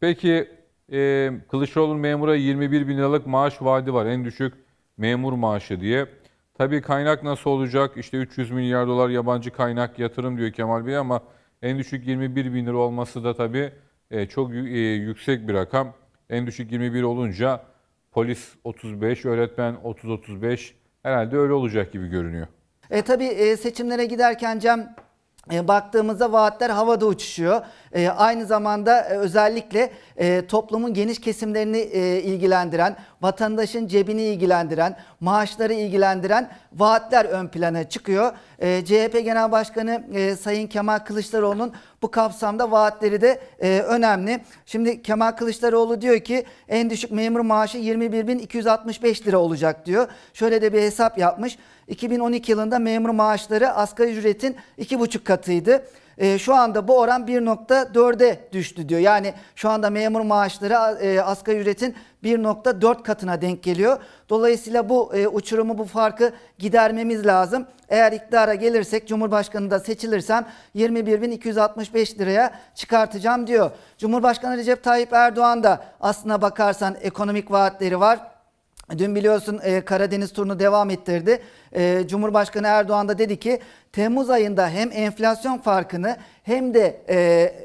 Peki e, Kılıçdaroğlu'nun memura 21 bin liralık maaş vaadi var. En düşük memur maaşı diye. Tabii kaynak nasıl olacak? İşte 300 milyar dolar yabancı kaynak yatırım diyor Kemal Bey ama en düşük 21 bin lira olması da tabii e, çok e, yüksek bir rakam. En düşük 21 olunca polis 35, öğretmen 30-35 herhalde öyle olacak gibi görünüyor. E, tabii e, seçimlere giderken Cem e, baktığımızda vaatler havada uçuşuyor. E, aynı zamanda e, özellikle e, toplumun geniş kesimlerini e, ilgilendiren, vatandaşın cebini ilgilendiren, maaşları ilgilendiren vaatler ön plana çıkıyor. E, CHP Genel Başkanı e, Sayın Kemal Kılıçdaroğlu'nun bu kapsamda vaatleri de e, önemli. Şimdi Kemal Kılıçdaroğlu diyor ki en düşük memur maaşı 21.265 lira olacak diyor. Şöyle de bir hesap yapmış. 2012 yılında memur maaşları asgari ücretin 2,5 katıydı. E, şu anda bu oran 1.4'e düştü diyor. Yani şu anda memur maaşları e, asgari ücretin 1.4 katına denk geliyor. Dolayısıyla bu e, uçurumu, bu farkı gidermemiz lazım. Eğer iktidara gelirsek, Cumhurbaşkanı da seçilirsem 21.265 liraya çıkartacağım diyor. Cumhurbaşkanı Recep Tayyip Erdoğan da aslına bakarsan ekonomik vaatleri var. Dün biliyorsun e, Karadeniz turunu devam ettirdi. E, Cumhurbaşkanı Erdoğan da dedi ki Temmuz ayında hem enflasyon farkını hem de e,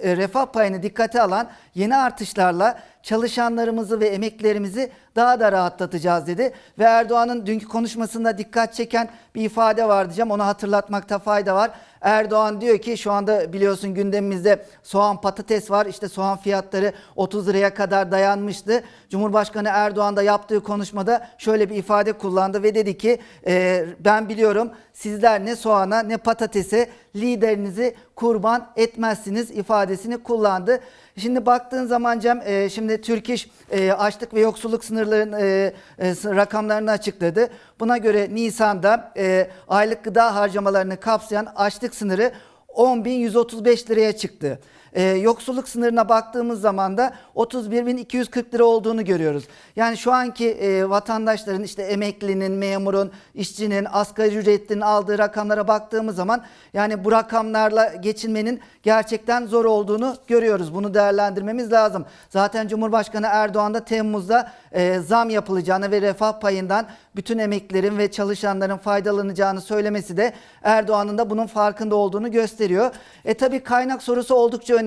e, refah payını dikkate alan yeni artışlarla çalışanlarımızı ve emeklilerimizi daha da rahatlatacağız dedi. Ve Erdoğan'ın dünkü konuşmasında dikkat çeken bir ifade var diyeceğim. Onu hatırlatmakta fayda var. Erdoğan diyor ki şu anda biliyorsun gündemimizde soğan patates var. İşte soğan fiyatları 30 liraya kadar dayanmıştı. Cumhurbaşkanı Erdoğan da yaptığı konuşmada şöyle bir ifade kullandı ve dedi ki "E, ben biliyorum sizler ne soğana ne patatese liderinizi kurban etmezsiniz ifadesini kullandı. Şimdi baktığın zaman Cem e, şimdi Türk İş e, açlık ve yoksulluk sınırlarının e, e, rakamlarını açıkladı. Buna göre Nisan'da e, aylık gıda harcamalarını kapsayan açlık sınırı 10.135 liraya çıktı. Ee, yoksulluk sınırına baktığımız zaman da 31.240 lira olduğunu görüyoruz. Yani şu anki e, vatandaşların işte emeklinin, memurun, işçinin, asgari ücretlinin aldığı rakamlara baktığımız zaman yani bu rakamlarla geçinmenin gerçekten zor olduğunu görüyoruz. Bunu değerlendirmemiz lazım. Zaten Cumhurbaşkanı Erdoğan da Temmuz'da e, zam yapılacağını ve refah payından bütün emeklilerin ve çalışanların faydalanacağını söylemesi de Erdoğan'ın da bunun farkında olduğunu gösteriyor. E tabi kaynak sorusu oldukça.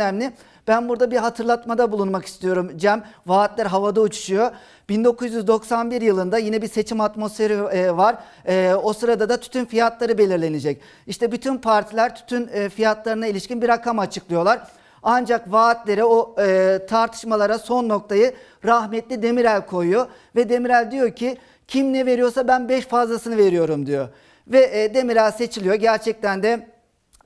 Ben burada bir hatırlatmada bulunmak istiyorum Cem. Vaatler havada uçuşuyor. 1991 yılında yine bir seçim atmosferi e, var. E, o sırada da tütün fiyatları belirlenecek. İşte bütün partiler tütün e, fiyatlarına ilişkin bir rakam açıklıyorlar. Ancak vaatlere o e, tartışmalara son noktayı rahmetli Demirel koyuyor. Ve Demirel diyor ki kim ne veriyorsa ben 5 fazlasını veriyorum diyor. Ve e, Demirel seçiliyor. Gerçekten de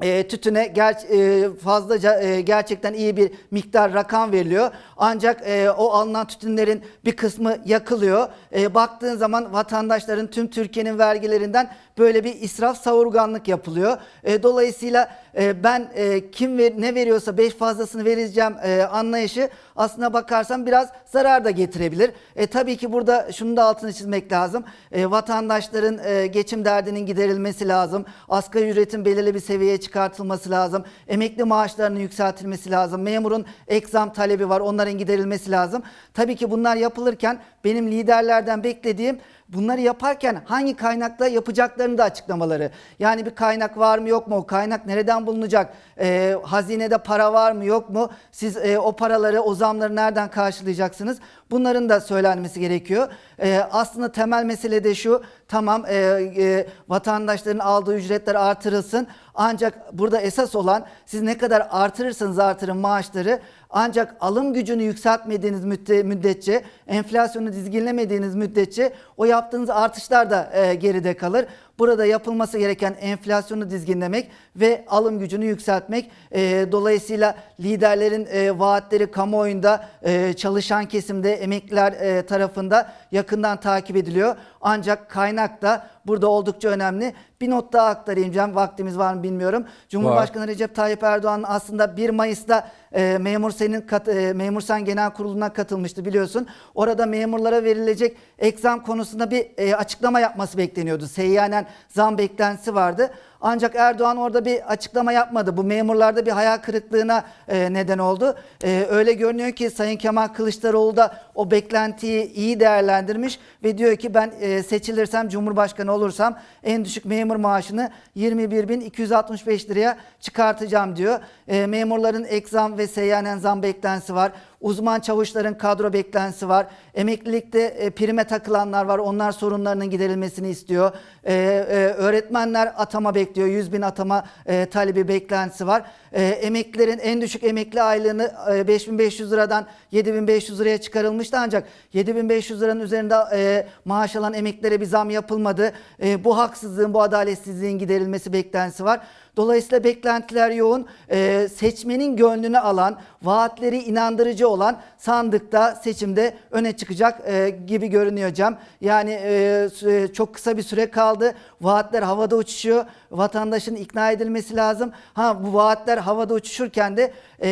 e, tütüne ger- e, fazlaca e, gerçekten iyi bir miktar rakam veriliyor. Ancak e, o alınan tütünlerin bir kısmı yakılıyor. E, baktığın zaman vatandaşların tüm Türkiye'nin vergilerinden böyle bir israf savurganlık yapılıyor. E, dolayısıyla e, ben e, kim ver, ne veriyorsa beş fazlasını vereceğim e, anlayışı aslına bakarsan biraz zarar da getirebilir. E, tabii ki burada şunu da altını çizmek lazım. E, vatandaşların e, geçim derdinin giderilmesi lazım. Asgari ücretin belirli bir seviyeye çıkartılması lazım. Emekli maaşlarının yükseltilmesi lazım. Memurun ek zam talebi var. Onların giderilmesi lazım. Tabii ki bunlar yapılırken benim liderlerden beklediğim bunları yaparken hangi kaynakla yapacaklarını da açıklamaları. Yani bir kaynak var mı yok mu? O kaynak nereden bulunacak? Ee, hazinede para var mı yok mu? Siz e, o paraları, o zamları nereden karşılayacaksınız? Bunların da söylenmesi gerekiyor. Ee, aslında temel mesele de şu. Tamam e, e, vatandaşların aldığı ücretler artırılsın. Ancak burada esas olan siz ne kadar artırırsanız artırın maaşları ancak alım gücünü yükseltmediğiniz müdde- müddetçe, enflasyonu dizginlemediğiniz müddetçe o yaptığınız artışlar da e, geride kalır. Burada yapılması gereken enflasyonu dizginlemek ve alım gücünü yükseltmek. E, dolayısıyla liderlerin e, vaatleri kamuoyunda e, çalışan kesimde emekliler e, tarafında yakından takip ediliyor. Ancak kaynak da burada oldukça önemli. Bir not daha aktarayım Cem. Vaktimiz var mı bilmiyorum. Cumhurbaşkanı Recep Tayyip Erdoğan aslında 1 Mayıs'ta e, Memur Sen'in kat, e, Memur Sen Genel Kurulu'na katılmıştı biliyorsun. Orada memurlara verilecek ek zam konusunda bir e, açıklama yapması bekleniyordu. Seyyanen zam beklentisi vardı. Ancak Erdoğan orada bir açıklama yapmadı. Bu memurlarda bir hayal kırıklığına e, neden oldu. E, öyle görünüyor ki Sayın Kemal Kılıçdaroğlu da o beklentiyi iyi değerlendirmiş ve diyor ki ben e, seçilirsem Cumhurbaşkanı olursam en düşük memur maaşını 21.265 liraya çıkartacağım diyor. E, memurların ek ve seyyanen zam beklentisi var. Uzman çavuşların kadro beklentisi var. Emeklilikte e, prime takılanlar var. Onlar sorunlarının giderilmesini istiyor. E, e, öğretmenler atama bekliyor. 100 bin atama e, talebi beklentisi var. E, emeklilerin en düşük emekli aylığını e, 5500 liradan 7500 liraya çıkarılmıştı ancak 7500 liranın üzerinde e, maaş alan emeklilere bir zam yapılmadı. E, bu haksızlığın, bu adaletsizliğin giderilmesi beklentisi var. Dolayısıyla beklentiler yoğun. Ee, seçmenin gönlünü alan, vaatleri inandırıcı olan sandıkta seçimde öne çıkacak e, gibi görünüyor Cem. Yani e, çok kısa bir süre kaldı. Vaatler havada uçuşuyor. Vatandaşın ikna edilmesi lazım. Ha bu vaatler havada uçuşurken de e,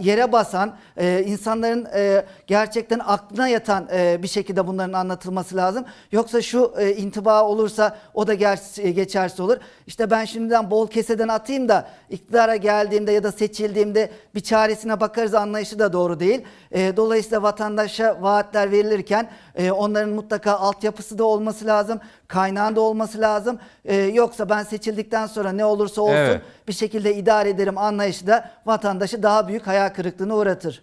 yere basan, e, insanların e, gerçekten aklına yatan e, bir şekilde bunların anlatılması lazım. Yoksa şu e, intiba olursa o da ger- geçersiz olur. İşte ben şimdiden bol keseden atayım da iktidara geldiğimde ya da seçildiğimde bir çaresine bakarız anlayışı da doğru değil. E, dolayısıyla vatandaşa vaatler verilirken e, onların mutlaka altyapısı da olması lazım, kaynağında olması lazım. E, yoksa ben seçildikten sonra ne olursa olsun Evet. bir şekilde idare ederim anlayışı da vatandaşı daha büyük hayal kırıklığına uğratır.